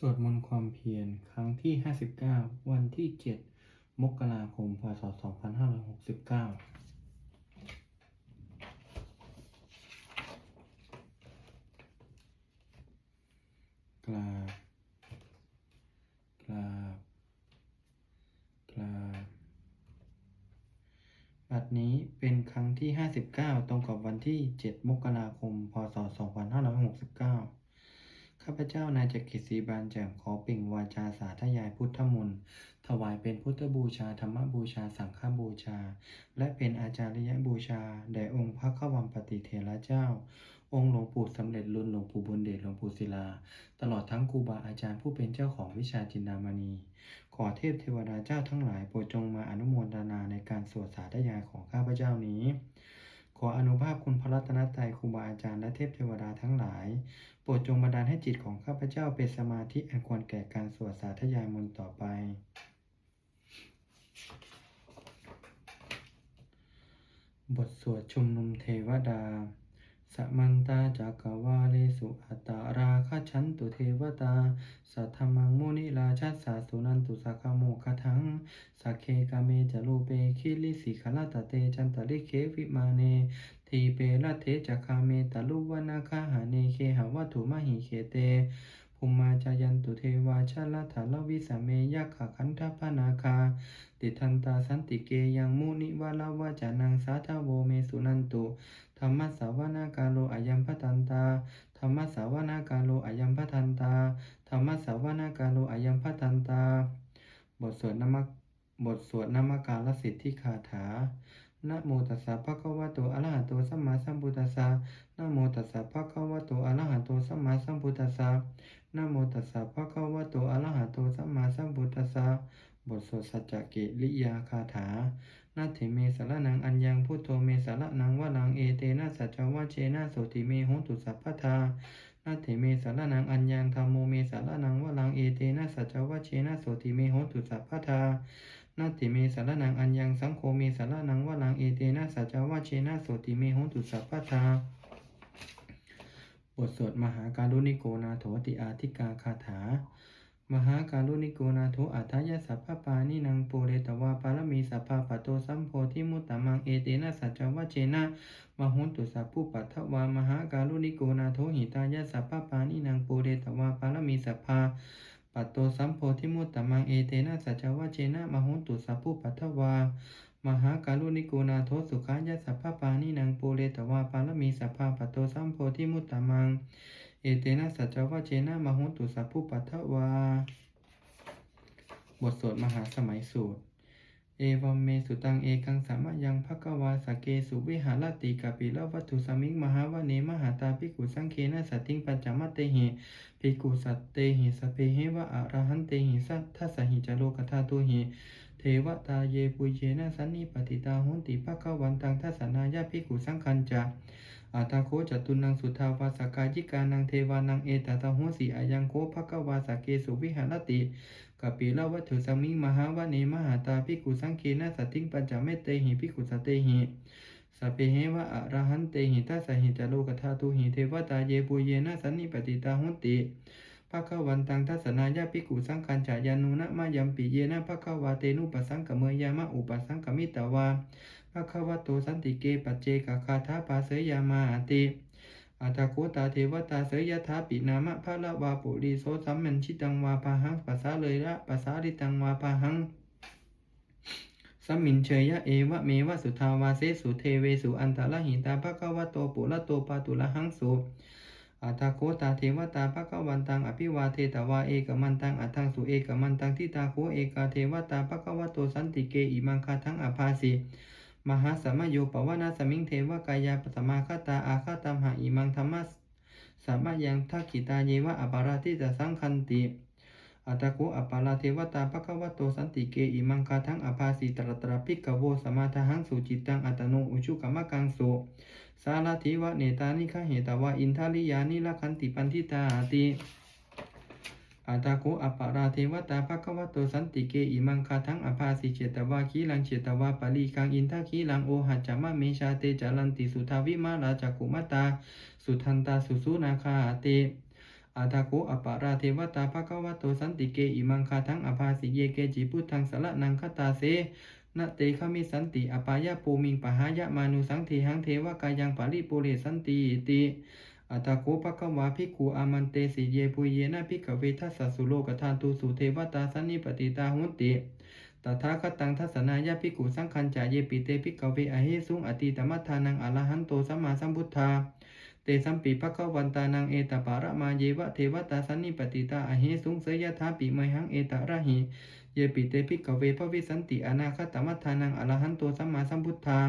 สวดมนต์ความเพียรครั้งที่ 59 วันที่ 7 มกราคม พศ 2569กราบกราบกราบบัดนี้เป็นครั้งที่ 59 ตรงกับวันที่ 7 มกราคม พศ 2569 ข้าพเจ้านายจักริศีบานแจ่มขอเปล่งวาจาสาธยายพุทธมนต์ถวายเป็นพุทธบูชาธรรมบูชาสังฆบูชา และเป็นอาจาริยบูชาแด่องค์พระขวัมปติเถระเจ้า องค์หลวงปู่สำเร็จรุ่นหลวงปู่บุญเดชหลวงปู่ศิลา ตลอดทั้งครูบาอาจารย์ผู้เป็นเจ้าของวิชาจินดามณี ขอเทพเทวดาเจ้าทั้งหลายโปรดจงมาอนุโมทนาในการสวดสาธยายของข้าพเจ้านี้ขออนุภาพคุณพระรัตนตรัยครูบาอาจารย์และเทพเทวดาทั้งหลาย ปรดจงบันดาลให้จิตของข้าพเจ้าเป็นสมาธิอันควรแก่การสวดสาธยายมนต์ต่อไป บทสวดชุมนุมเทวดา สมันตาจักวาเลสุอัตตาราคชันตุเทวตา สัทธมังมุนิราชัสสาสุนันตุสักขโมคทังสักเคกาเมจรูเปคิลิสิขลาตเตจันตริเควิมาเน ทีเปละเทจักคาเมตาลุวนาคาหาเนเคหาวัตถุมหิเคเตภูมิมาจายันตุเทวาชาลถาลวิสเมยักขคันทพนาคา ติทันตาสันติเกยังมุนิวาลาวาจานังสาทาโวเมสุนันตุธรรมสาวนากาโลอายัมพทันตาธรรมสาวนากาโลอายัมพทันตาธรรมสาวนากาโลอายัมพทันตา บทสวดนามบทสวดนามการลสิทธิคาถา นะโมตัสสะภะคะวะโตอะระหะโตสัมมาสัมพุทธัสสะนะโมตัสสะภะคะวะโตอะระหะโตสัมมาสัมพุทธัสสะนะโมตัสสะภะคะวะโตอะระหะโตสัมมาสัมพุทธัสสะบทสวดสัจจกิริยาคาถานาเถเมสารนังอัญญังพุทโธเมสารนังวะลังเอเตนะสัจวะเชนะโสติเมโหตุสัพพทานาเถเมสารนังอัญญังธรรมโมเมสารนังวะลังเอเตนะสัจวะเชนะโสติเมโหตุสัพพทา นาเถเมสารนังอัญญังสังโฆเมสารนังวะลังเอเตนะสัจจวะเชนะโสติเมโหตุสัพพทาบทสวดมหาการุณิโกนาโถติอาธิกาคาถา มหาการุณิโกนาโถอัฏฐายสัพพปานินังปุเรตวาปารมีสัพพปโตสัมโพธิมุตตมังเอเตนะสัจจวัชเชนะมหุตุสัพพุปัทวามหาการุณิโกนาโถหิตายสัพพปานินังปุเรตวาปารมีสัพพะ ปัตโตสัมโพธิมุตตมังเอเตนะสัจจวัชเชนะมหุตุสัพพุปัทถวามหาการุณิโกนาโถสุขายะสัพพปานินังปุเรตวาปารมีสัพพะปะโตสัมโพธิมุตตมัง เอเตนะสัจจวะเจนะมหุตุสัพพุปัทถวา บทสวดมหาสมัยสูตร เอวัมเมสุตังเอกังสามะยังภคววาสเกสุวิหารติกาปิละวัตถุสมิงมหาวเนม ตาภิกขุสังเคนะสัตติงปัญจมัตเตหิภิกขุสัตเตหิสเพเหวะอะระหันเตหิสัทธัสหิจโลกธาตุหิเทวตาเยปุเยนะสันนิปติตาหุนติภควันตังทัสนายาภิกขุสังคัญจาอาตาโคจตุนังสุทาวาสกายิกานังเทวานังเอตตาโหสีอายังโคภควาสเกสุวิหารติกปิลวัตถุสมิงมหาวเนมหาตาภิกขุสังเคนะสัตติงปัญจเมตเตหิภิกขุสตเตหิ สัพเพเหวะอรหันเตหิทัสสหิจโลกธาตุหิเทวตาเยปุเยนะสันนิปติตาหุติภควันตังทัสสนายาภิกขุสังคัญจายานุนะมายัมปิเยนะภควาเตนุปสังกเมยามะอุปสังกมิตวาภะคะวะโตสันติเกปัจเจกคาถาปาเสยามาติอัตโคตาเทวตาเสยยถาปินามะภะละวาปุริโสสัมมันชิตังวาปะหังปัสสาเลยละปัสสาริตังวาปะหัง สัมมินเชยยะเอวะเมวะสุทาวาเสสุเทเวสุอันตะละหิตาภะคะวะโตปุระโตปาตุละหังสุอัตถโคตาเทวตาภะคะวันตังอภิวาเทตวาเอกมันตังอัตังสุเอกมันตังทิตาโคเอกาเทวตาภะคะวะโตสันติเกอิมังคาทังอภาสิมหาสมโยปวนาสมิงเทวกายาปสมาคตาอาคาตัมหาอิมังธรรมะสัมมายังทักขิตาเยวะอปาราติตสังคันติ อัตโกอปาราเทวตาภควโตสันติเกอิมังคาทังอภาสิตรตระพิกโวสมาทหังสุจิตังอัตโนอุชุกมะกังสุสาลาธิวะเนตานิฆะเหตวะอินทาลิยานิละคันติปันทิตาติอาตาโกอปาราเทวตาภควโตสันติเกอิมังคาทังอภาสิเจตวาคีลังเจตวาปาลีกังอินทาคีลังโอหัจจามะเมชาเตจารันติสุทาวิมาราจักกุมตา สุทันตาสุสุนาคาเต อาทาโกอปาราเทวตาภควโตสันติเกอิมังคาทังอภาสิเยเกจิพุทธังสละนังคตาเสนเตขมิสันติอปายะปูมิงปหายะมานุสังเทหังเทวกายังปาริปุเรสันติอิติอัตถโกภควาภิกขุอามันเตสิเยปุเยนะภิกขเวทัสสสุโลกทานตุสุเทวตาสันนิปติตาหุนติตถาคตังทัศนายาภิกขุสังคัญจายเยปิเตภิกขเวอเหสุงอติตมัฏฐานังอรหันโตสัมมาสัมพุทธา ตสัมปีภะคะวันตานังเอตปาระมาเยวะเทวตาสันนิปติตาอเหสุงเสยถาปิไมหังเอตระหิเยปิเตภิกขเวภวิสันติอนาคตมัฏฐานังอรหันโตสัมมาสัมพุทธา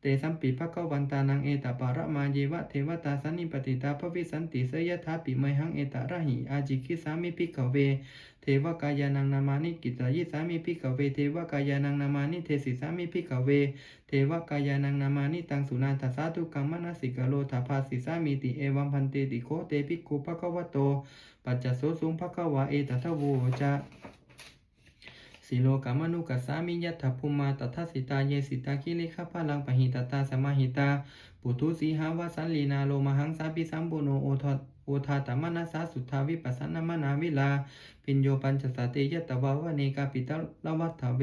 เตสัมปีภะคะวันตานังเอตปาระมาเยวะเทวตาสันนิปติตาภวิสันติเสยถาปิไมหังเอตระหิอาจิกิสามิภิกขเว เทวกายานังนามานิกิตายิสามิภิกเว เทวกายานังนามานิเทสิสามิภิกเว เทวกายานังนามานิตังสุนันทสาธุกังมนสิกโลทาภาสิสามิติเอวัมพันเตติโคเตภิกขุภะคะวะโต ปัจจโสสุงภะคะวะเอตทะโวจะสิโลกามนุกัสสามิยัตถภูมาตถาสิตาเยสิตาคิเลขพาลังปหิตตาสมาหิตา ปุถุสีหาวสันลีนาโลมหังสาปิสัมปุโนโอท โอทาตมนาสาสุทธาวิปัสสนามนาวิลา ปิญโยปัญจสตเตยตวาวเนกาปิตาลวัฏเว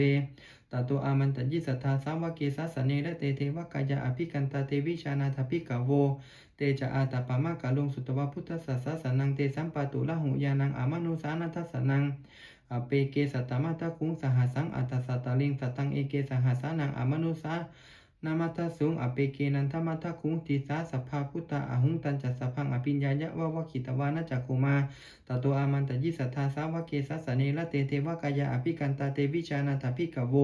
ตโตอามันตยิสัทธาสาวเกสัสเนระเตเทวกายาอภิกันตาเตวิชานาทภิกขโว เตจะอาตาปามากาลงสุตวะพุทธสัสสะสนังเตสัมปะตุละหุยานังอามนุสานัทสนังอเปเกสัตตมัตตคุงสหัสังอัตสัตตลิงสัตังเอเกสหัสานังอมนุสา นามัตสุงอเปเกนันทมัตคุงติสาสัพพาพุตตาอหุงตันจัสสะพังอภิญญายะวะวะขิตวานะจักขุมาตโตอามันตยิสัทธาสาวกเกสัสสเนละเตเทวกายาอภิกันตาเตวิชานาถภิกโว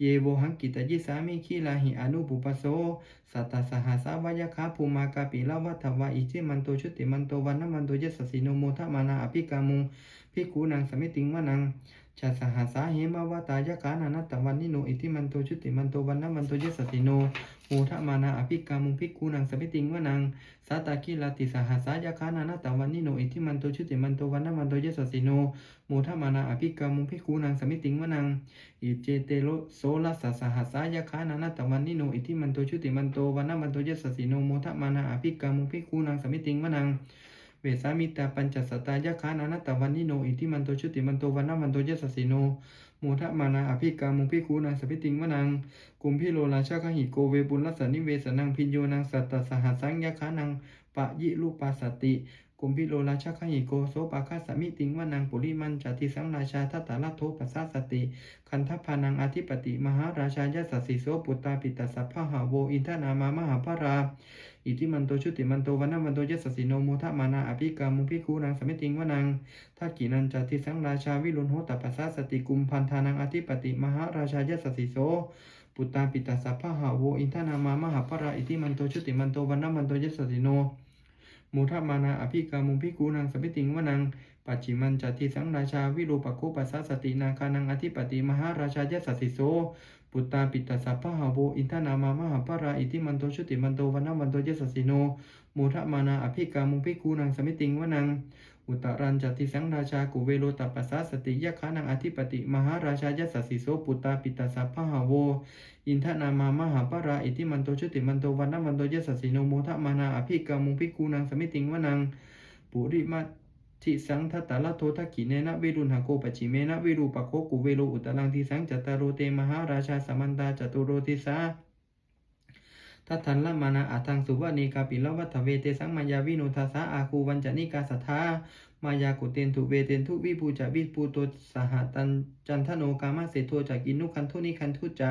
เยโวหังกิตยิสามิคีลาหิอนุปุปโส สัตตสหัสาวายคาภูมากาปิลาวัฏวะอิจิมันโตชุติมันโตวันนมันโตยสสิโนโมทมานาอภิกามุงภิกขุนังสมิติงวนัง ชาสหัสาเหมาวตายกานานัตตวันนิโนอิติมันโตชุติมันโตวันนมันโตยสสสิโนโมทะมานาอภิกามุงภิกขุนังสมิติงวนังสัตตกิลาติสหัสายคานานัตตวันนิโนอิติมันโตชุติมันโตวันนมันโตยสสสิโนโมทะมานาอภิกามุงภิกขุนังสมิติงวนังอิเจเตโลโสลัสสะสหัสายคานานาตวันนิโนอิทิมันโตชุติมันโตวันนมันโตยสสสิโนโมทะมานาอภิกามุภิกขุนังสมิติงวนัง เวสามิตาปัญจสตายคานานาตวันนิโน อิทิมันโตชุติมันโตวันนามันโตยสสสิโนโมทะมานาอภิกามุภิกขุนังสมิติงวนังกุมพิโลราชาคหิโกเวบุลลัสสนิเวสนังพิญโยนังสัตตสหัสังยคานังปะยิลูปาสติกุมพิโลราชาคหิโกโสปาคาสมิติงวนังปุริมันจติสังราชาทัตตาลโทปัสสาสติ คันทพานังอธิปติ มหาราชายสัสสิโสปุตตาปิตาสัพพะหาโวอินทนามามหาภรา อิทิมันโตชุติมันโตวันนมันโตยสสิโนโมทะมานาอภิกามุภิกขุนังสมิติงวนังทักกินันจติสังราชาวิรุณโหตปัสสาสติกุมพันธานังอธิปติมหาราชายสสิโสปุตตาปิตาสัพพะหาโวอินทนามามหาภราอิทิมันโตชุติมันโตวันนมันโตยสสิโนโมทมานาอภิกามุภิกขุนังสมิติงวนัง ปัจฉิมันจติสังราชาวิรูปโคปัสสะสตินาคานังอธิปติมหาราชายสสิโส ปุตตาปิตาสัพพะหาโวอินทนามามหาภราอิทิมันโตชุติมันโตวันนามันโตเยสสสิโนโมทะมานาอภิกามุภิกขุนังสมิติงวนัง อุตรันจติสังราชากุเวโลตัปปัสสะสติยะขานังอธิปติมหาราชายสัสิโสปุตตาปิตาสัพพะหาโว อินทนามามหาปราอิทิมันโตชุติมันโตวันนมันโตเยสสสิโนโมทะมานาอภิกามุภิกขุนังสมิติงวนังปุริมา ทิสังทัตตาลโททักขิเนนะวิรุณหโกปจิเมนะวิรูปโคกุเวโลอุตลังทิสังจัตตารโรเตมหาราชาสมันตาจตุโรติสาทัตทันละมานาอาทังสุวะเนกาปิลวัฏเวเตสังมายาวิโนทาสาอาคูวันจนิกาสัทธามายากุเตนทุเวเตนทุวิภูจะวิปูโตสหตันจันทโนกามาเสโทจากินุคันทุนิคันทุจะ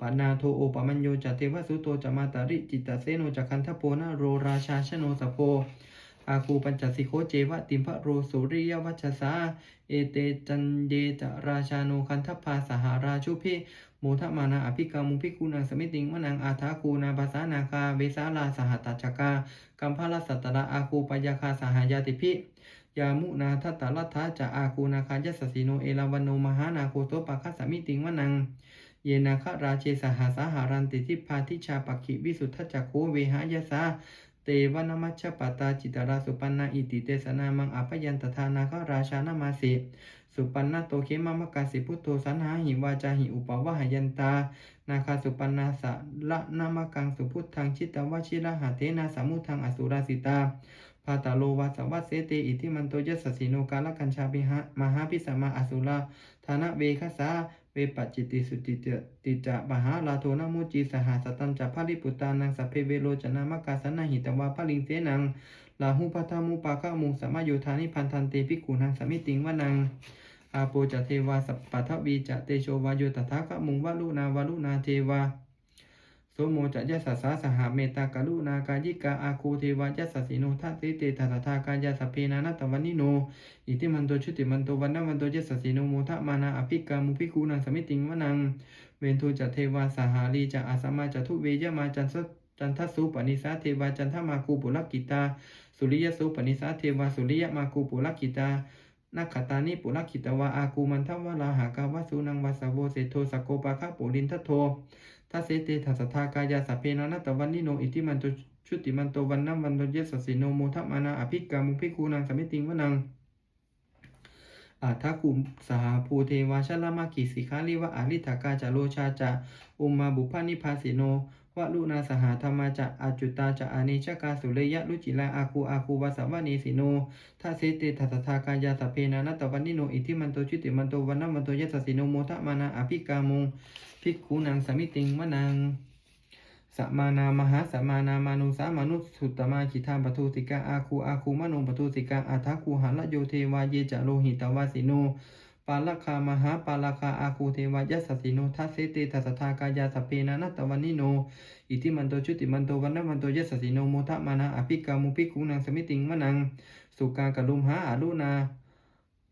ปานาโทโอปมัญโยจะเทวสุโตจะมาตาริจิตตเสโนจะคันทโพนะโรราชาชโนสโพ อาคูปัญจสิโคเจวะติมพะโรสุริยวัชสา เอเตจันเยจราชาโนคันทพาสหาราชุพิโมทมานาอภิกามุภิกุนังสมิติงวนังอาทาคูนาภาษานาคา เวสาลาสหัตตจกากัมพาลสัตตะอาคูปยาคาสหายาติพิยามุนาทัตตาลัทธาจะอาคูนาคายสสสิโนเอลาวันโนมหานาโคโตปะคัสสมิติงวนัง เยนาคราเชสหาสาหารันติทิพาทิชาปักขิวิสุทธจักโคเวหายสา เตวนมัชปตาจิตราสุปันนาอิติเตสนามังอภยันตทานาคราชานามาสิสุปันนาโตเขมามกาสิพุทโธสันหาหิวาจาหิอุปวะหยันตา นาคาสุปันนาสะละนามกังสุพุทธังชิตวชิระหะเทนาสามุทังอสุราสิตาปพาตาโลวาสวัสเสเตอิทิมันโตยสสสิโนกาลกัญชาปิหะมหาพิสมาอสุราธานะเวคสา เวปัจจิติสุติเตติจะมหาลาโทนามุจีสหสัตตัญจะพาริปุตานังสัพเพเวโรจนามกาสนาหิตวาภลิงเสนังลาหุพัทธามุปาคะมุงสมาโยธานิพันธันเตภิกขุนังสมิติงวนังอาโปจะเทวาสัพปัทวีจะเตโชวาโยตถาคมุงวาลุนาวาลุนาเทวา สโมจะยัสสะสหเมตากรุณากายิกาอาคูเทวายัสสะสิโนทัสิเตทัสทากายาสพเพนานัตวันนิโน อิติมันโตชุติมันโตวันนวันโตยัสสะสิโนโมทะมานาอภิกามุภิคูนังสมิติงวนัง เวนทูจะเทวาสหาลีจะอาสมาจะทุเวยมาจันสจันทสุปนิสาเทวาจันทมาคูปุลกิตา สุริยสุปนิสาเทวาสุริยมาคูปุลกิตานักขตานิปุลกิตวาอาคูมันทวาลาหากาวาสุนังวาสโวเสโทสโกปะคะปุรินทโท ทัสเสเตทัสทากายาสัพเพนานัตตวันนิโนอิติมันโตชุติมันโตวันนัมวันโตเยสสิโนโมทัมานาอภิกามุภิคูนังสมิติงวนังอาทักุมสหภูเทวาชลมากิสิขาลิวะอาริทากาจาโลชาจะอุมมาบุพานิพาสิโน วะลุนาสหธรรมาจะอาจุตาจะอาเนชกาสุเลยะลุจิลาอาคูอาคูวาสวะเนสิโนทัสเสเตทัสทากายาสเพนานัตวันนิโนอิติมันโตชุติมันโตวันนัมันโตยสสสิโนโมทะมานาอภิกามุงภิกขุนังสมิติงวนังสมานามหาสมานามานุสามานุสุตตมาคิทาปทุสิกาอาคูอาคูมโนปทุสิกาอาทัคูหะละโยเทวาเยจะโลหิตวาสิโน ปาลคามหาปาลคาอาคูเทวายัสสิโนทัสเสเตทัสสทากายาสเพนานัตวันนิโน อิทิมันโตชุติมันโตวันนมันโตยัสสิโนโมทะมานาอภิกามุภิกุนังสมิติงวนัง สุกากะลุมหาอารุนา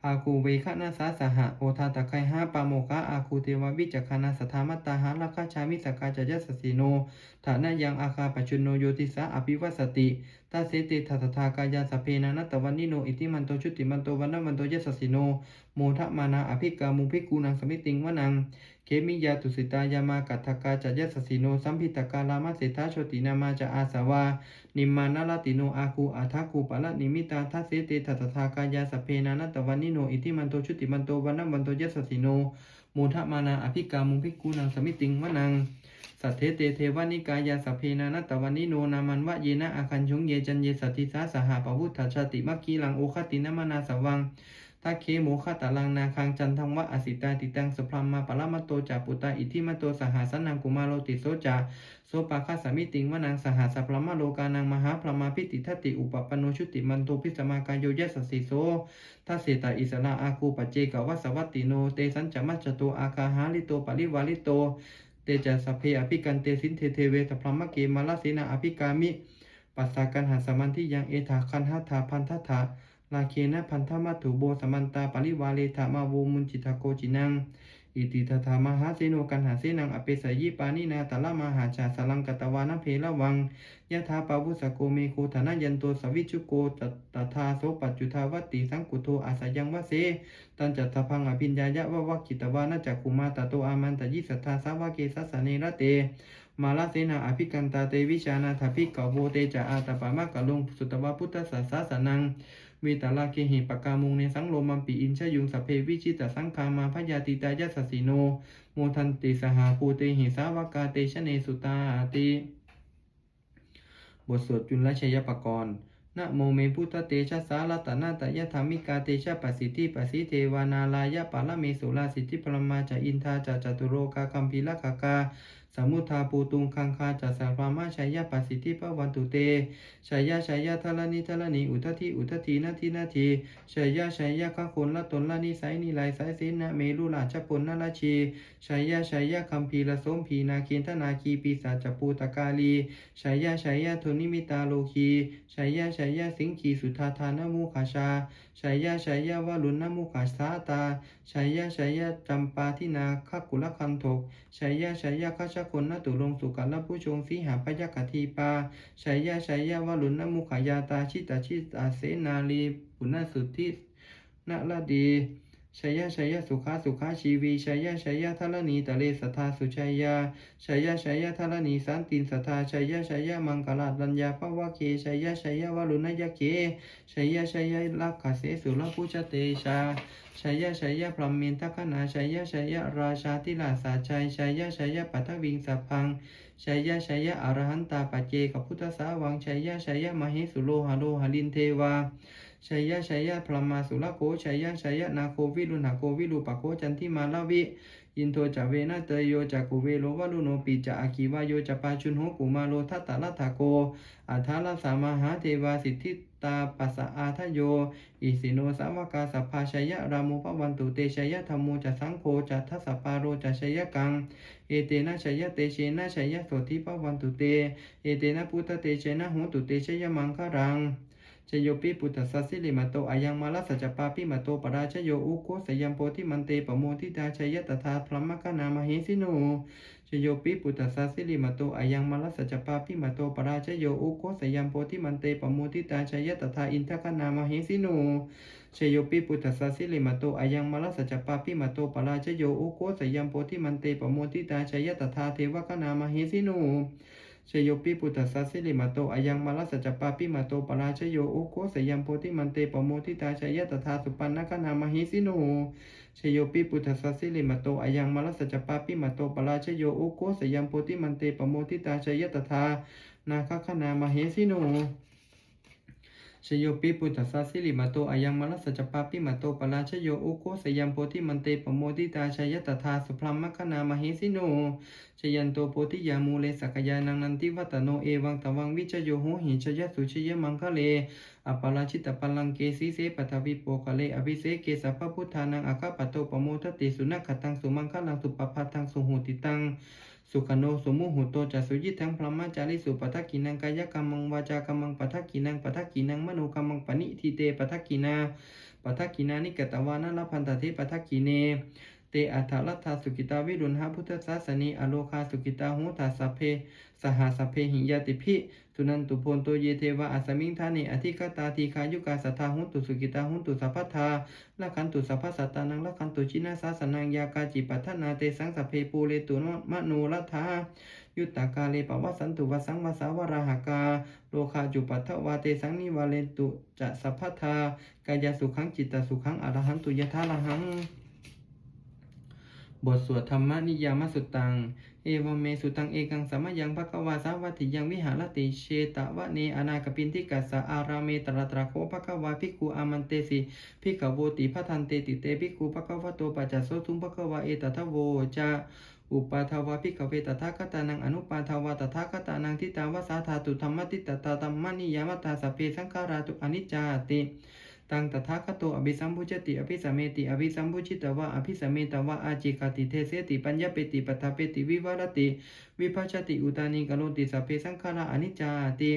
อาคูเวคะนาสาสหะโอทาตะไคหาปาโมคะอาคูเทววิจักขณาสธามัตตาหาราคาชามิสกาจยัสสสิโนฐานะยังอาคาปชุนโนโยติสาอภิวัสติตาเสติทัตถากายาสเพนานัตตวันนิโนอิติมันโตชุติมันโตวันนมันโตยสสิโนโมทะมานาอภิกามุภิกูนังสมิติงวนังเคมิยาตุสิตายามากัตถกาจยสสสิโนสัมพิตกาลามาเสทาโชตินามาจะอาสาวานิมานาลติโนอาคูอาทาคูปะละนิมิตาทัเสเตทัตถากายาสเพนานัตตวันนิโนอิติมันโตชุติมันโตวันนวันโตยสสสิโนโมทะมานาอภิกามุภิกูนังสมิติงวนัง สัทเทเตเทวานิกายาสพเพนานัตวันนิโนนามันวะเยนะอาคันชงเยจันเยสัติสาสหปวุฒชาติมัคคีลังโอคตินมนาสวังทัคเคโมคตาลังนาคังจันทังวะอสิตาติตังสพรมมาปะละมโตจาปุตตาอิทิมโตสหาสนังกุมาโลติโสจาโสปะคะสามิติงวนังสหสัพรมโลกานังมหาพรมาพิติทัตติอุปปนโนชุติมันโตพิสมากายโยยสสิโสทัสเสตาอิสระอาคูปเจกวัสสวัตติโนเตสัญจมัจจโตอาคาหาลิโตปริวาลิโต เตจะสพเพอภิกันเตสินเทเทเวสพรมเกมาลเสนาอภิกามิปัสสากันหาสมันที่ยังเอถาคันหัตถาพันทัตถาลาเคนะพันธมัตถุโบสมันตาปริวาเลถามาวูมุนจิตาโกจินัง อิติตถามหาเสโนกันหาเสนังอเปสยิปานินาตละมหาชาสลังกตวานะเพละวังยะถาปาวุสโกเมโคธนายันโตสวิชุโกตตถาโสปัจจุทาวติสังกุโทอาสยังวะเสตันจัตถพังอภิญญายะวะวักกิตวานะจักคุมาตโตอามันตยิสัทธาสาวะเกสัสสเนระเตมาลาเสนาอภิกันตาเตวิชานาถาภิกขโวเตจะอาตปามะกะลงสุตวะพุทธสัสสะสนัง เวตาลาเคหิปกามุงในสังโลมัมปีอินชยุงสพเพวิชิตสังคามาพยาติตายสสสิโน โมทันติสหาภูเตหิสาวกาเตชะเนสุตาติบทสวดจุลชยปกรณ์นะโมเมพุทธเตชะสาลตนาตยธรรมิกาเตชะปัสสิทธิปัสสิเทวานาลายะปาละเมสุลาสิทธิปรมาจะอินทาจะจตุโรกาคัมพีละกากา สมุทาปูตุงคังคาจัสสารามาชัยยะปัสสิทธิปวันตุเตชัยยะชัยยะทละนิทละนิอุทธิอุทธินาทีนาทีชัยยะชัยยะคะคนละตนละนิไสนิไลไสสินะเมลุลาชปนนาละชีชัยยะชัยยะคัมพีละสมพีนาคินทนาคีปีศาจปูตกาลีชัยยะชัยยะโทนิมิตาโลคีชัยยะชัยยะสิงคีสุทาธานมุขาชาชัยยะชัยยะวลุณนมุขาสาตาชัยยะชัยยะจำปาทินาคกุลคันทกชัยยะชัยยะคัชคนนตุลงสุกัลละผู้ชงสีหาพยกทีปาชัยยะชัยยะวลุณนมุขายาตาชิตาชิตาเสนาลีปุณสุทธินาลดี ชยะชยะสุขาสุขาชีวีชยะชยะทะละนีตะเลสัทธาสุชยยะชัยะชยะทะละนีสันตินสัทธาชยะชยะมังกลาดัญญาภวะเคชยะชยะวลุณยะเคชยะชยะลักขเสสุลพุชเตชาชยะชยะพรหมินทคณาชยะชยะราชาธิลาสาชัยชยะชยะปัทวิงสัพพังชยะชยะอรหันตาปัจเจกพุทธสาวังชยะชัยยะมหิสุโลหะโลหะลินเทวา ชัยยะชัยยะพรมาสุรโกชัยยะชัยยะนาโควิรุณหโกวิรูปโกจันทิมาลาวิอินโทจาเวนะเตโยจักกุเวโลวะลุโนปิจาอาคิวายโยจปาชุนโหกุมาโลทัตตะลัทธาโกอัฏฐาลสามหาเทวาสิทธิตาปัสสะอาทโย อิสิโนสาวกาสัพพาชัยยะรามุปวันตุเตชัยยะธรรมโมจะสังโฆจะทัสสปาโรจะชัยยะกัง เอเตนะชัยยะเตเชนะชัยยะโสธิปวันตุเต เอเตนะพุทธเตเชนะโหตุเตชัยยะมังคารัง ชโยปิปุตตสัสสิลิมาโตอายังมาลสัจปาปิมาโตปราชโยอุโกสยัมโพธิมันเตปโมทิตาชยตถาพรหมกนามหิสิโนชโยปิปุตตสัสสิลิมาโตอายังมาลสัจปาปิมาโตปราชโยอุโกสยัมโพธิมันเตปโมทิตาชยตถาอินทกนามหิสิโนชโยปิปุตตสัสสิลิมาโตอายังมาลสัจปาปิมาโตปราชโยอุโกสยัมโพธิมันเตปโมทิตาชยตถาเทวกนามหิสิโน ชโยปิปุตตสัสสิลิมาโตอายังมาลสัจจปาปิมาโตปราชโยโอโคสยัมโพธิมันเตปโมทิตาชยตถาสุปันนกนามหิสิโนชโยปิปุตตสัสสิลิมาโตอายังมาลสัจจปาปิมาโตปราชโยโอโคสยัมโพธิมันเตปโมทิตาชยตถานาคขนามหิสิโน ชโยปิปุตตสัสสิลิมาโตอายังมลัสสจปาปิมาโตปราชโยอุโกสยัมโพธิมันเตปโมทิตาชยตถาสุพรหมคณามหิสิโนชยันโตโพธิยามูเลสักยานังนันติวัตโนเอวังตวังวิจโยโหหิชยสุชยมังคะเลอปาราชิตปลังเกสีเสปทวิโปคะเลอภิเสเกสัพพพุทธานังอาคาปโตปโมทติสุนัขตังสุมังคะลังสุปปะทังสุหูติตัง สุขโนสมุหุโตจัสุยิทังพรหมจาริสุปัทกินังกายกรรมังวาจากรรมังปัทกินังปัทกินังมโนกรรมังปณิทิเตปัทกินาปัทกินานิกตวานะลพันตเทปัทกิเน เตอัฏฐลัทธาสุกิตาวิรุณหพุทธศาสนีอโลคาสุกิตาหูตาสัพเพ สหสัพเพหิยติพิสุนันตุพนโตเยเทวะอัสมิงทานิอธิกตาทีคายุกาสัทธาหุนตุสุกิตาหุนตุสัพพทาละคันตุสัพพสัตตานังละคันตุชินาสาสนังยากาจิปัฏฐนาเตสังสัพเพปูเรตุโนมโนรัทธายุตตากาเลปวัสันตุวสังวสาวราหากา โลคาจุปัทถวาเตสังนิวาเลตุจะสัพพทากายสุขังจิตตสุขังอรหันตุยทาละหัง บทสวดธรรมนิยามสุตตัง เอวเมสุตังเอกังสัมมยังภควาสาวัติยังวิหารติเชตวะเนอนาคปินทิกัสสะอาราเมตระตระโคภควาภิกขุอามันเตสิภิกขโวติพัทันเตติเตภิกขุภควโตปัจจโสทุมภควาเอตทะโวจะอุปาทาวาภิกขเวตถาคตานังอนุปาทาวาตถาคตานังทิตาวสาธาตุธรรมติตตาธรรมนิยามตาสเพสังขาราตุอนิจจาติ ตังตถาคโตอภิสัมพุจติอภิสัมเมติอภิสัมพุจิตวะอภิสัมเมตวะอาจิกติเทเสติปัญญาเปติปัฏฐาเปติวิวารติ วิภัชติอุตานิกโลติสัพเพสังขาราอนิจจาติ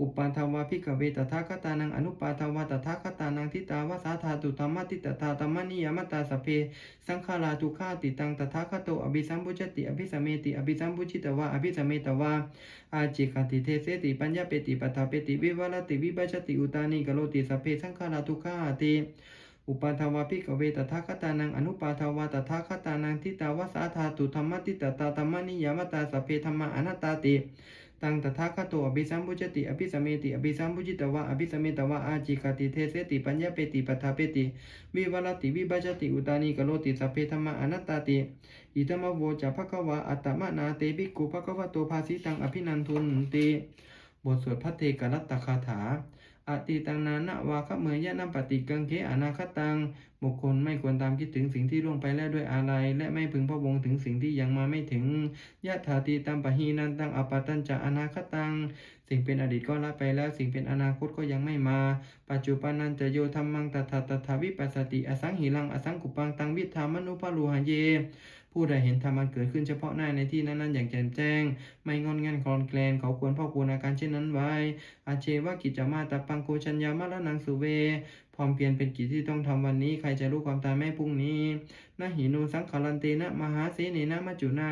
อุปาทาวาภิกเวตถาคตานังอนุปาทาวาตถาคตานังทิตาวาสาธาตุธรรมติตตาธรรมนิยมตาสเพ สังขาราทุขาติตังตถาคโตอภิสัมพุจติอภิสมเมติอภิสัมพุจิตวะอภิสมเมตวะอาจิกติเทเสติปัญญาเปติปัฏฐาเปติวิวารติวิปัชติอุตานิกโลติสเพสังขาราทุขาติอุปาทาวาภิกเวตถาคตานังอนุปาทาวาตถาคตานังทิตาวาสาธาตุธรรมติตตาธรรมนิยมตาสเพธรรมอนัตตาติ ตังตถาคโตอภิสัมพุจติอภิสัมเมติอภิสัมพุจิตวะอภิสัมเมตวะอาจิกติเทเสติปัญญาเปติปัฏฐาเปติวิวัลติวิบัจจติอุตานิกโลติสัพเพธรรมอนัตตาติอิตมะโวจะภควะอัตตมะนาเตภิกขุภควะโตภาสิตังอภินันทุนติบทสวดพระเทกรัตตคาถา อติตังนานะวาคเมยยะนัปฏิกังเขอนาคตัง บุคคลไม่ควรตามคิดถึงสิ่งที่ล่วงไปแล้วด้วยอะไร และไม่พึงพะวงถึงสิ่งที่ยังมาไม่ถึงยะถาติตัมปะหีนันตังอปาตัญจะอนาคตัง สิ่งเป็นอดีตก็ละไปแล้ว สิ่งเป็นอนาคตก็ยังไม่มา ปัจจุบันนันจะโยธรรมังตถาตถาวิปัสสติอสังหิลังอสังกุปังตังวิธามนุปาลูหะเย ผู้ใดเห็นธรรมันเกิดขึ้นเฉพาะหน้าในที่นั้นๆอย่างแจ่มแจ้ง ไม่งอนงันคลอนแคลนเขาควรพ่อควรอาการเช่นนั้นไว้ อาเชวะกิจจามาตปังโกชัญญามะละนังสุเวพร้อมเพียรเป็นกิจที่ต้องทำวันนี้ ใครจะรู้ความตายแม่พรุ่งนี้นะหินูสังขารันเตนะมหาเสนนะมัจจุนา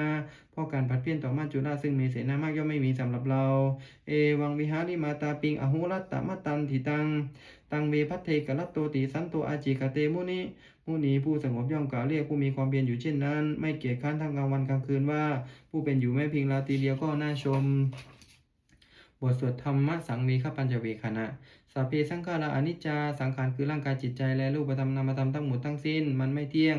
เพราะการผัดเพี้ยนต่อมัจจุราซึ่งมีเสนามากย่อมไม่มีสำหรับเรา เอวังวิหาริมาตาปิงอหุรัตตมะตันทิตัง ตังเวพัทเทกรัตโตติสันโตอาจิกเตมุนิ ผู้นี้ผู้สงบย่อมกล่าวเรียกผู้มีความเพียรอยู่เช่นนั้น ไม่เกียจค้านทั้งกลางวันกลางคืนว่า ผู้เป็นอยู่ไม่เพียงราตรีเดียวก็น่าชมบทสวดธรรมะสังเวคปัญจเวคณะสัพเพสังขาราอนิจจา สังขารคือร่างกายจิตใจและรูปธรรมนามธรรมทั้งหมดทั้งสิ้น มันไม่เที่ยง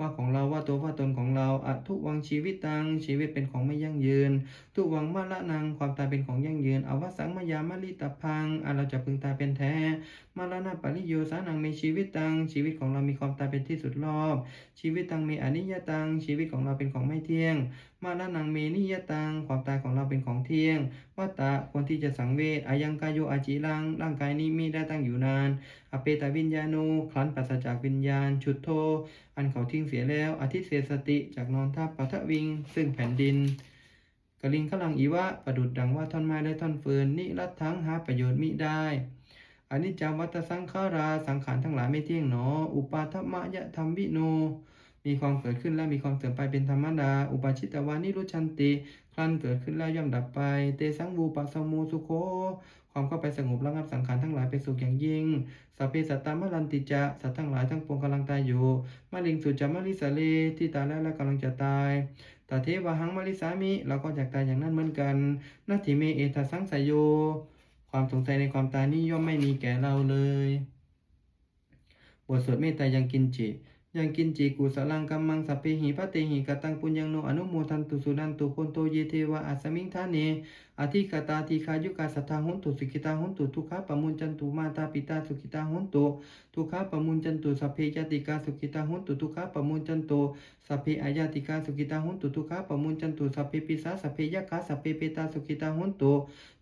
ว่าของเราว่าตัวว่าตนของเราอะทุกวังชีวิตตังชีวิตเป็นของไม่ยั่งยืน ทุกวังมาละนังความตายเป็นของยั่งยืนอวสังมายามาลิตพังอะเราจะพึงตายเป็นแท้มาละนาปริโยสานังมีชีวิตตังชีวิตของเรามีความตายเป็นที่สุดรอบ ชีวิตตังมีอนิจจตังชีวิตของเราเป็นของไม่เที่ยง มาลานังเมนิยตัง ความตายของเราเป็นของเที่ยงวัตตะคนที่จะสังเวชอายังกายโยอาจิรัง ร่างกายนี้มีได้ตั้งอยู่นาน อเปตวิญญาณูคลันปัสจากวิญญาณ ชุดโท อันเขาทิ้งเสียแล้วอธิเสสติจากนอนทับปัทวิง ซึ่งแผ่นดินกลิงขลังอีวะประดุดดังว่าท่อนไม้และท่อนเฟืนนิรัตทั้งหาประโยชน์มิได้อนิจจวัตสังขาราสังขารทั้งหลายไม่เที่ยงหนอ อุปาทมะยะธรรมวิโน มีความเกิดขึ้นและมีความเสื่อมไปเป็นธรรมดา อุปาชิตวานิรุชันติ ครั้นเกิดขึ้นแล้วย่อมดับไป เตสังวูปัสมูสุโค ความเข้าไปสงบระงับสังขารทั้งหลายเป็นสุขอย่างยิ่งสัพเพสัตตามะลันติจะ สัตว์ทั้งหลายทั้งปวงกำลังตายอยู่มะลิงสุจามะลิสาเลที่ตายแล้วและกำลังจะตายตาเทวหังมะลิสามิ เราก็อยากตายอย่างนั้นเหมือนกัน นาทิเมเอทัสสังสยโย ความสงสัยในความตายนี้ย่อมไม่มีแก่เราเลย บทสวดเมตตายังกินจิ ยังกินจิกุสลังกัมมังสัพเพหิปะเตหิกตังปุญญังโนอนุโมทันตุสุนันตุโคนโตเยเทวะอัสสมิงทาเน อธิกตาทีคายุกาสัทธาหุนตุสุขิตาหุนตุทุกขะปมุญจันตุมาตาปิตาสุขิตาหุนตุทุกขะปมุญจันตุสัพเพยติกาสุขิตาหุนตุทุกขะปมุญจันตุสัพเพอายาติกาสุขิตาหุนตุทุกขะปมุญจันตุสัพเพปิสาสัพเพยัคคะสัพเพเปตาสุขิตาหุนตุ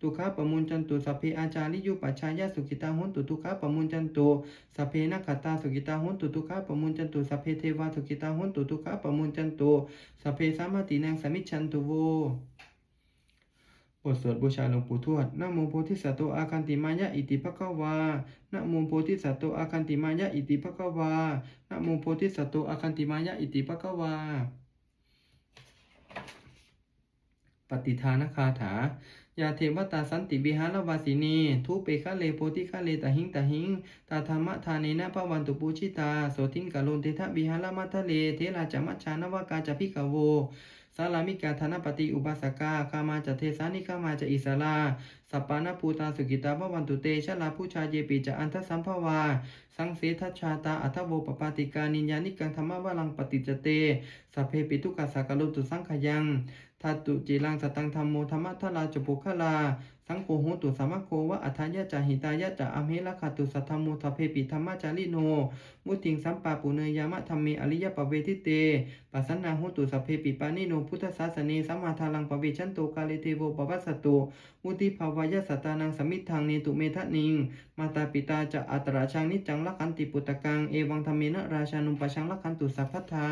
ทุกขะปมุญจันตุสัพเพอาจาริยุปัชฌายาสุขิตาหุนตุทุกขะปมุญจันตุสัพเพนักตาสุขิตาหุนตุทุกขะปมุญจันตุสัพเพเทวาสุขิตาหุนตุทุกขะปมุญจันตุสัพเพสามาตินังสมิจฉันตุโว บทสวดบูชาหลวงปู่ทวดนะโมโพธิสัตว์โตอาคันติมายะอิติภควานะโมโพธิสัตว์โตอาคันติมายะอิติภควานะโมโพธิสัตว์โตอาคันติมายะอิติภควา ปฏิทานคาถายาเทวตาสันติวิหารวาสินีทุเปคะเลโพธิคะเลตหิงตหิงตาธรรมทานเนนะภวันตุปูชิตาโสทิงกะโลนเททะวิหารมัทะเลเทราจมัชชานวากาจพิกโว สาลามิกาธนปฏิอุบาสกาคามาจะเทสานิคามาจะอิสลาสัปปานาภูตาสุกิตาพวันตุเตชะลาผู้ชาเยปิจะอันทสัมภวา สังเสทัชาตาอัทโวปปาติกานิญญานิกังธรรมวาลังปฏิจเตสัพเพปิทุกัสสกาลุตุสังขยังทัตุจิลังสตังธรรมโมธรรมะทลาจุปุคลา สังโฆโหตุสามะโควะอัฏฐายะจาหิตายะจะอเมละคตุสัทธมโมทพเพปิธรรมจาริโน มุติงสัมปาปุเนยามะธรรมเมอริยปเวทิเตปัสสนาโหตุสัพเพปิปานิโนพุทธศาสเนสัมมาทาลังปเวชันโตกาเลเทโวปวัสสตุมุติภาวายะสัตานังสมิทธังเนตุเมทะนิง มาตาปิตาจะอัตราชังนิจังลักขันติปุตตะกังเอวังธรรมเมนะราชานุปชังลักขันตุสัพพทา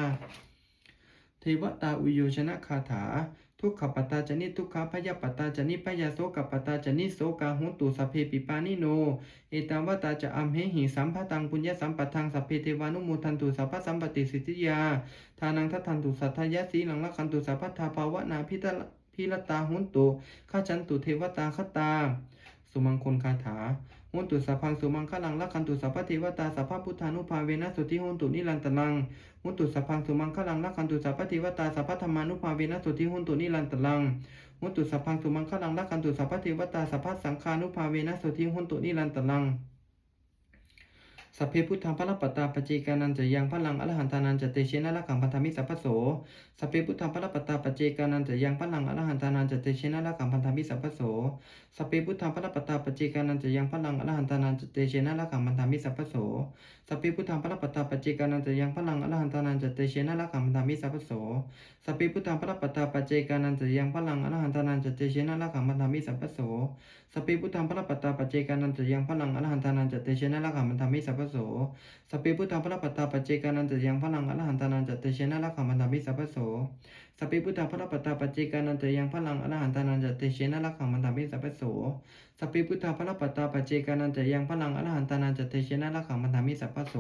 เทวตาอุโยชนะคาถา ทุกขปตาจนิทุกขพยาปตาจนิพยาโสกปตาจนิโสกาหุตุสัพเพปิปานิโน เอตาวตาจะอัมเหหิสัมภตังปุญญสัมปทังสัพเพเทวานุโมทันตุสัพพสัมปติสิทธิยา ทานังทัตทันตุสัทธายสีหลังละคันตุสัพพทาภาวนาพิตพิรตาหุนตุข้าจันตุเทวตาคตา สุมังคลคาถา หุนตุสัพพังสุมังคลังละคันตุสัพพเทวตาสัพพพุทธานุภาเวนะสุทิหุนตุนิรันตลังหุนตุสัพพังสุมังคลังละคันตุสัพพทิวตาสัพพธรรมานุภาเวนะสุทิหุนตุนิรันตลังหุนตุสัพพังสุมังคลังละคันตุสัพพทิวตาสัพพสังฆานุภาเวนะสุทิหุนตุนิรันตลัง สัพเพพุทธังพระปัตตาปเจกานันจะยังพลังอรหันตานันจะเตเชนะละขังพันธมิสัพพโสสัพเพพุทธังพระปัตตาปเจกานันจะยังพลังอรหันตานันจะเตเชนะละขังพันธมิสัพพโสสัพเพพุทธังพระปัตตาปเจกานันจะยังพลังอรหันตานันจะเตเชนะละขังพันธมิสัพพโสสัพเพพุทธังพระปัตตาปเจกานันจะยังพลังอรหันตานันจเตเชนะละขังพันธมิสัพพโสสัพเพพุทธังพระปัตตาปเจกานันจะยังพลังอรหันตานันจเตเชนะละขังพันธมิสัพพโสสัพเพพุทธังพระปัตตาปเจกานันจะยังพลังอรหันตานันจเตเชนะละขังพันธมิสัพพโสสัพเพพุทธังพระปัตตาปเจกานันจะยังพลังอรหันตานันจเตเชนะละขังพันธมิสัพพโส สัพเพพุทธังพระปัตตาปเจกานันจะยังพลังอรหันตานันจะเตเชนะละขังพันธมิสัพพโสสัพเพพุทธังพระปัตตาปเจกานันจะยังพลังอรหันตานันจะเตเชนะละขังพันธมิสัพพโส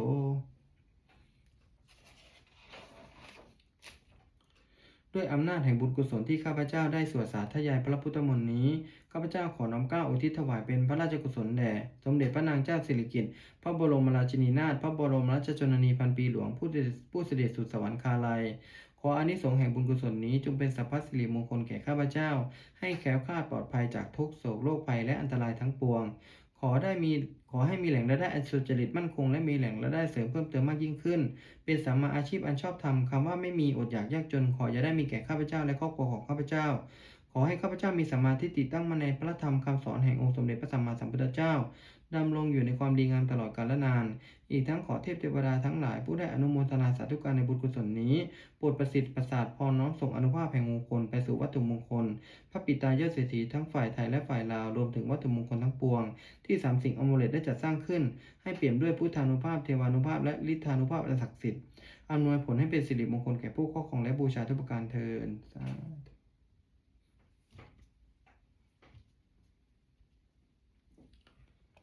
ด้วยอำนาจแห่งบุญกุศลที่ข้าพเจ้าได้สวดสาธยายพระพุทธมนต์นี้ ข้าพเจ้าขอน้อมเกล้าอุทิศถวายเป็นพระราชกุศลแด่ สมเด็จพระนางเจ้าสิริกิติ์ พระบรมราชินีนาถ พระบรมราชชนนีพันปีหลวงผู้เสด็จผู้เสด็จสู่สวรรคาลัย ขออานิสงส์แห่งบุญกุศลนี้จงเป็นสัพพสิริมงคลแก่ข้าพเจ้า ให้แคล้วคลาดปลอดภัยจากทุกโศกโรคภัยและอันตรายทั้งปวง ขอได้มีขอให้มีแหล่งรายได้อันสุจริตมั่นคง และมีแหล่งรายได้เสริมเพิ่มเติมมากยิ่งขึ้น เป็นสัมมาอาชีพอันชอบธรรมคำว่าไม่มีอดอยากยากจน ขออย่าได้มีแก่ข้าพเจ้าและครอบครัวของข้าพเจ้า ขอให้ข้าพเจ้ามีสัมมาทิฏฐิตั้งมั่นในพระธรรมคำสอนแห่งองค์สมเด็จพระสัมมาสัมพุทธเจ้า ดำรงอยู่ในความดีงามตลอดกาลนาน อีกทั้งขอเทพเทวดาทั้งหลายผู้ได้อนุโมทนาสาธุการในบุญกุศลนี้โปรดประสิทธิ์ประสาทพรน้อมส่งอนุภาพแห่งมงคลไปสู่วัตถุมงคล พระปิตายอดเศรษฐีทั้งฝ่ายไทยและฝ่ายลาวรวมถึงวัตถุมงคลทั้งปวง ที่สามสิ่งอมเลตได้จัดสร้างขึ้น ให้เปี่ยมด้วยพุทธานุภาพเทวานุภาพและฤทธานุภาพอันศักดิ์สิทธิ์อำนวยผลให้เป็นสิริมงคลแก่ผู้ครอบครองและบูชาทุกประการเทินส